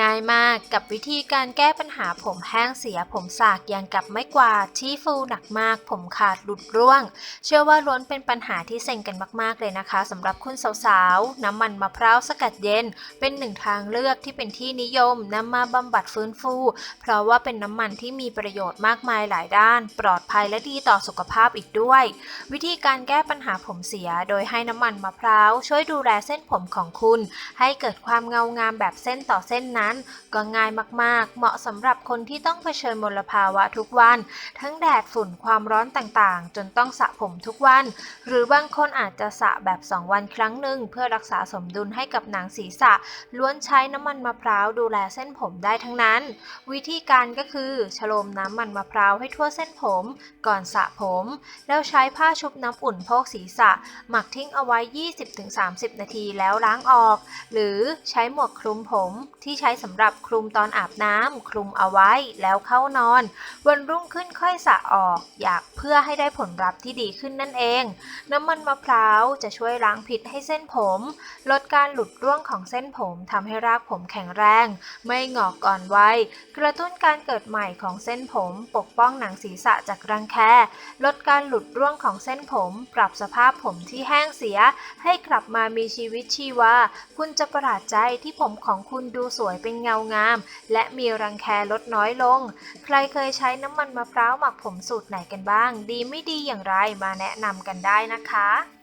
ง่ายมากกับวิธีการแก้ปัญหาผมแห้งเสียผมสากอย่างกับไม้กวาดที่ฟูหนักมาก ผมขาดหลุดร่วง เชื่อว่าล้วนเป็นปัญหาที่เซ็งกันมาก ๆ เลยนะคะสำหรับคุณสาวๆ น้ำมันมะพร้าวสกัดเย็น เป็นหนึ่งทางเลือกที่เป็นที่นิยมนำมาบำบัดฟื้นฟู เพราะว่าเป็นน้ำมันที่มีประโยชน์มากมายหลายด้าน ปลอดภัยและดีต่อสุขภาพอีกด้วย วิธีการแก้ปัญหาผมเสีย โดยให้น้ำมันมะพร้าวช่วยดูแลเส้นผมของคุณ ให้เกิดความเงางามแบบเส้นต่อเส้นนั้น ก็ง่ายมากๆ เหมาะสำหรับคนที่ต้องเผชิญมลภาวะทุกวัน ทั้งแดดฝุ่นความร้อนต่างๆ จนต้องสระผมทุกวัน หรือบางคนอาจจะสระแบบ 2 วันครั้งหนึ่ง เพื่อรักษาสมดุลให้กับหนังศีรษะ ล้วนใช้น้ำมันมะพร้าวดูแลเส้นผมได้ทั้งนั้น วิธีการก็คือชโลมน้ำมันมะพร้าวให้ทั่วเส้นผม ก่อนสระผม แล้วใช้ผ้าชุบน้ำอุ่นโพกศีรษะ หมักทิ้งเอาไว้ 20-30 นาทีแล้วล้างออก หรือใช้หมวกคลุมผมที่ใช้สำหรับคลุมตอนอาบน้ำคลุมเอาไว้แล้วเข้านอน วันรุ่งขึ้นค่อยสระออก อยากเพื่อให้ได้ผลลัพธ์ที่ดีขึ้นนั่นเอง น้ำมันมะพร้าวจะช่วยล้างพิษให้เส้นผม ลดการหลุดร่วงของเส้นผมทำให้รากผมแข็งแรง ไม่งอกก่อนวัยกระตุ้นการเกิดใหม่ของเส้นผม ปกป้องหนังศีรษะจากรังแคลดการหลุดร่วงของเส้นผม ปรับสภาพผมที่แห้งเสีย ให้กลับมามีชีวิตชีวาคุณจะประหลาดใจที่ผมของคุณดูสววยเป็นเงางาม และมีรังแคลดน้อยลง ใครเคยใช้น้ำมันมะพร้าวหมักผมสูตรไหนกันบ้าง ดีไม่ดีอย่างไรมาแนะนำกันได้นะคะ